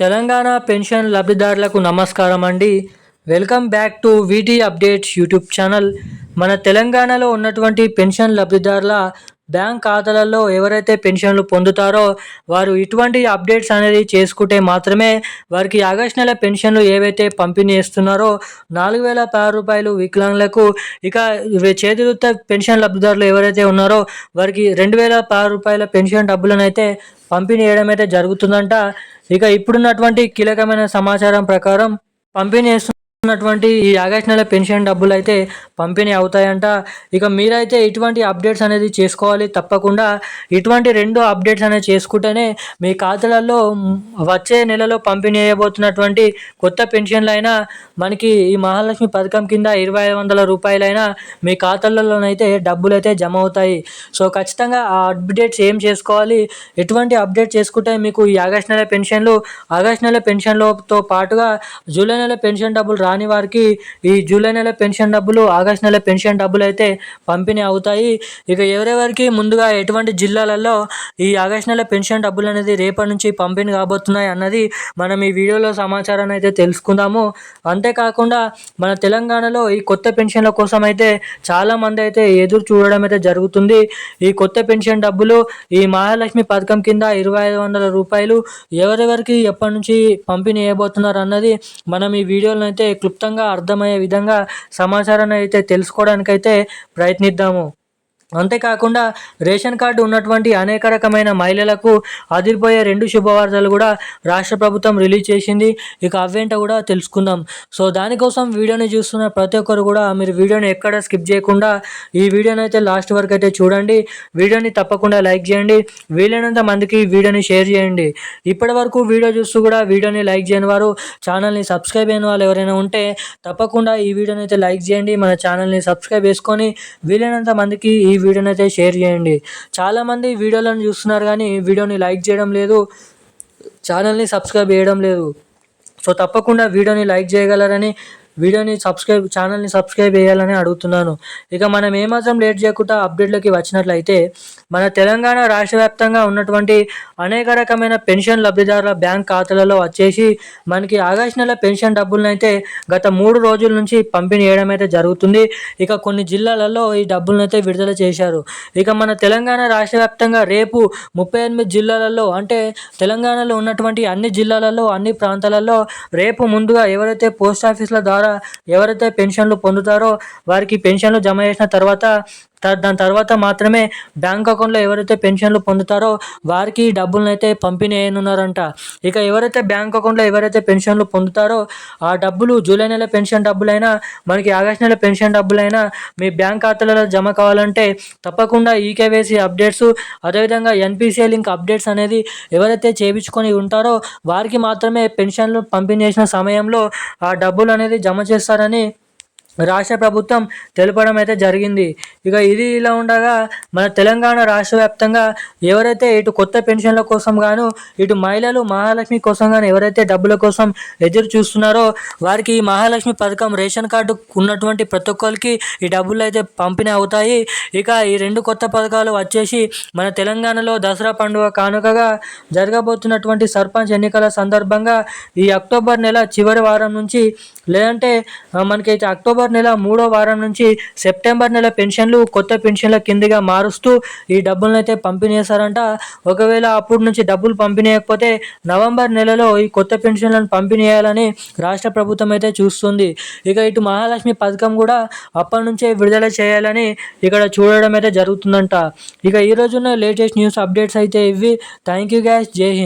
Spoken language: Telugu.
తెలంగాణ పెన్షన్ లబ్ధిదారులకు నమస్కారం అండి. Welcome back to VT updates YouTube channel. మన తెలంగాణలో ఉన్నటువంటి పెన్షన్ లబ్ధిదారుల బ్యాంక్ ఖాతాలలో ఎవరైతే పెన్షన్లు పొందుతారో వారు ఇటువంటి అప్డేట్స్ అనేది చేసుకుంటే మాత్రమే వారికి ఆగస్ట్ నెల పెన్షన్లు ఏవైతే పంపిణీ చేస్తున్నారో నాలుగు వేల పది రూపాయలు వికలాంగులకు ఇక చేతివృత్త పెన్షన్ లబ్ధిదారులు ఎవరైతే ఉన్నారో వారికి రెండు వేల పది రూపాయల పెన్షన్ డబ్బులను అయితే పంపిణీ చేయడం అయితే జరుగుతుందంట. ఇక ఇప్పుడున్నటువంటి కీలకమైన సమాచారం ప్రకారం పంపిణీ ఉన్నటువంటి ఈ ఆగస్ట్ నెల పెన్షన్ డబ్బులు అయితే పంపిణీ అవుతాయంట. ఇక మీరైతే ఇటువంటి అప్డేట్స్ అనేది చేసుకోవాలి తప్పకుండా. ఇటువంటి రెండు అప్డేట్స్ అనేది చేసుకుంటేనే మీ ఖాతాలలో వచ్చే నెలలో పంపిణీ చేయబోతున్నటువంటి కొత్త పెన్షన్లు అయినా మనకి ఈ మహాలక్ష్మి పథకం కింద ఇరవై ఐదు వందల రూపాయలైనా మీ ఖాతాలలోనైతే డబ్బులు అయితే జమ అవుతాయి. సో ఖచ్చితంగా ఆ అప్డేట్స్ ఏం చేసుకోవాలి? ఎటువంటి అప్డేట్ చేసుకుంటే మీకు ఈ ఆగస్ట్ నెల పెన్షన్లు ఆగస్ట్ నెల పెన్షన్లతో పాటుగా జూలై నెల పెన్షన్ డబ్బులు కానీ వారికి ఈ జూలై నెల పెన్షన్ డబ్బులు ఆగస్ట్ నెల పెన్షన్ డబ్బులు అయితే పంపిణీ అవుతాయి. ఇక ఎవరెవరికి ముందుగా ఎటువంటి జిల్లాలలో ఈ ఆగస్ట్ నెల పెన్షన్ డబ్బులు అనేది రేపటి నుంచి పంపిణీ కాబోతున్నాయి అన్నది మనం ఈ వీడియోలో సమాచారాన్ని అయితే తెలుసుకుందాము. అంతేకాకుండా మన తెలంగాణలో ఈ కొత్త పెన్షన్ల కోసం అయితే చాలామంది అయితే ఎదురు చూడడం అయితే జరుగుతుంది. ఈ కొత్త పెన్షన్ డబ్బులు ఈ మహాలక్ష్మి పథకం కింద ఇరవై ఐదు వందల రూపాయలు ఎవరెవరికి ఎప్పటి నుంచి పంపిణీ చేయబోతున్నారు అన్నది మనం ఈ వీడియోలో అయితే క్లుప్తంగా అర్థమయ్యే విధంగా సమాచారాన్ని అయితే తెలుసుకోవడానికైతే ప్రయత్నిద్దాము. అంతేకాకుండా రేషన్ కార్డు ఉన్నటువంటి అనేక రకమైన మహిళలకు అదిరిపోయే రెండు శుభవార్తలు కూడా రాష్ట్ర ప్రభుత్వం రిలీజ్ చేసింది. ఇక అవేంటో కూడా తెలుసుకుందాం. సో దానికోసం వీడియోని చూస్తున్న ప్రతి ఒక్కరు కూడా మీరు వీడియోని ఎక్కడ స్కిప్ చేయకుండా ఈ వీడియోని అయితే లాస్ట్ వరకు అయితే చూడండి. వీడియోని తప్పకుండా లైక్ చేయండి. వీలైనంత మందికి వీడియోని షేర్ చేయండి. ఇప్పటి వరకు వీడియో చూస్తూ కూడా వీడియోని లైక్ చేయని వారు ఛానల్ని సబ్స్క్రైబ్ అయిన వాళ్ళు ఎవరైనా ఉంటే తప్పకుండా ఈ వీడియోని అయితే లైక్ చేయండి. మన ఛానల్ని సబ్స్క్రైబ్ చేసుకొని వీలైనంత మందికి ఈ వీడియోని అయితే షేర్ చేయండి. చాలామంది వీడియోలను చూస్తున్నారు కానీ వీడియోని లైక్ చేయడం లేదు ఛానల్ని సబ్స్క్రైబ్ చేయడం లేదు. సో తప్పకుండా వీడియోని లైక్ చేయగలరని వీడియోని సబ్స్క్రైబ్ ఛానల్ని సబ్స్క్రైబ్ చేయాలని అడుగుతున్నాను. ఇక మనం ఏమాత్రం లేట్ చేయకుండా అప్డేట్లోకి వచ్చినట్లయితే మన తెలంగాణ రాష్ట్ర వ్యాప్తంగా ఉన్నటువంటి అనేక రకమైన పెన్షన్ లబ్ధిదారుల బ్యాంక్ ఖాతాలలో వచ్చేసి మనకి ఆగస్టు నెల పెన్షన్ డబ్బులను అయితే గత మూడు రోజుల నుంచి పంపిణీ చేయడం అయితే జరుగుతుంది. ఇక కొన్ని జిల్లాలలో ఈ డబ్బులను అయితే విడుదల చేశారు. ఇక మన తెలంగాణ రాష్ట్ర వ్యాప్తంగా రేపు ముప్పై ఎనిమిది జిల్లాలలో అంటే తెలంగాణలో ఉన్నటువంటి అన్ని జిల్లాలలో అన్ని ప్రాంతాలలో రేపు ముందుగా ఎవరైతే పోస్ట్ ఆఫీసుల ద్వారా ఎవరైతే పెన్షన్లు పొందుతారో వారికి పెన్షన్లు జమ చేసిన తర్వాత దాని తర్వాత మాత్రమే బ్యాంక్ అకౌంట్లో ఎవరైతే పెన్షన్లు పొందుతారో వారికి డబ్బులను అయితే పంపిణీ చేయనున్నారంట ఇక ఎవరైతే బ్యాంక్ అకౌంట్లో ఎవరైతే పెన్షన్లు పొందుతారో ఆ డబ్బులు జూలై నెల పెన్షన్ డబ్బులైనా మనకి ఆగస్ట్ నెల పెన్షన్ డబ్బులైనా మీ బ్యాంక్ ఖాతాలలో జమ కావాలంటే తప్పకుండా ఈకేవైసీ అప్డేట్స్ అదేవిధంగా ఎన్పిసిఐ లింక్ అప్డేట్స్ అనేది ఎవరైతే చేయించుకొని ఉంటారో వారికి మాత్రమే పెన్షన్లు పంపిణీ చేసిన సమయంలో ఆ డబ్బులు అనేది జమ చేస్తారని రాష్ట్ర ప్రభుత్వం తెలపడం అయితే జరిగింది. ఇక ఇది ఇలా ఉండగా మన తెలంగాణ రాష్ట్ర వ్యాప్తంగా ఎవరైతే ఇటు కొత్త పెన్షన్ల కోసం గాను ఇటు మహిళలు మహాలక్ష్మి కోసం గాను ఎవరైతే డబ్బుల కోసం ఎదురు చూస్తున్నారో వారికి ఈ మహాలక్ష్మి పథకం రేషన్ కార్డు ఉన్నటువంటి ప్రతి ఒక్కరికి ఈ డబ్బులు అయితే పంపిణీ అవుతాయి. ఇక ఈ రెండు కొత్త పథకాలు వచ్చేసి మన తెలంగాణలో దసరా పండుగ కానుకగా జరగబోతున్నటువంటి సర్పంచ్ ఎన్నికల సందర్భంగా ఈ అక్టోబర్ నెల చివరి వారం నుంచి లేదంటే మనకైతే అక్టోబర్ నెల మూడో వారం నుంచి సెప్టెంబర్ నెల పెన్షన్లు కొత్త పెన్షన్ల కిందగా మారుస్తూ ఈ డబ్బులను అయితే పంపిణీ చేశారంట ఒకవేళ అప్పుడు నుంచి డబ్బులు పంపిణీ చేయకపోతే నవంబర్ నెలలో ఈ కొత్త పెన్షన్లను పంపిణీ చేయాలని రాష్ట్ర ప్రభుత్వం అయితే చూస్తుంది. ఇక ఇటు మహాలక్ష్మి పథకం కూడా అప్పటి నుంచే విడుదల చేయాలని ఇక్కడ చూడడం అయితే జరుగుతుందంట. ఇక ఈ రోజున లేటెస్ట్ న్యూస్ అప్డేట్స్ అయితే ఇవి. Thank you guys. జై హింద్.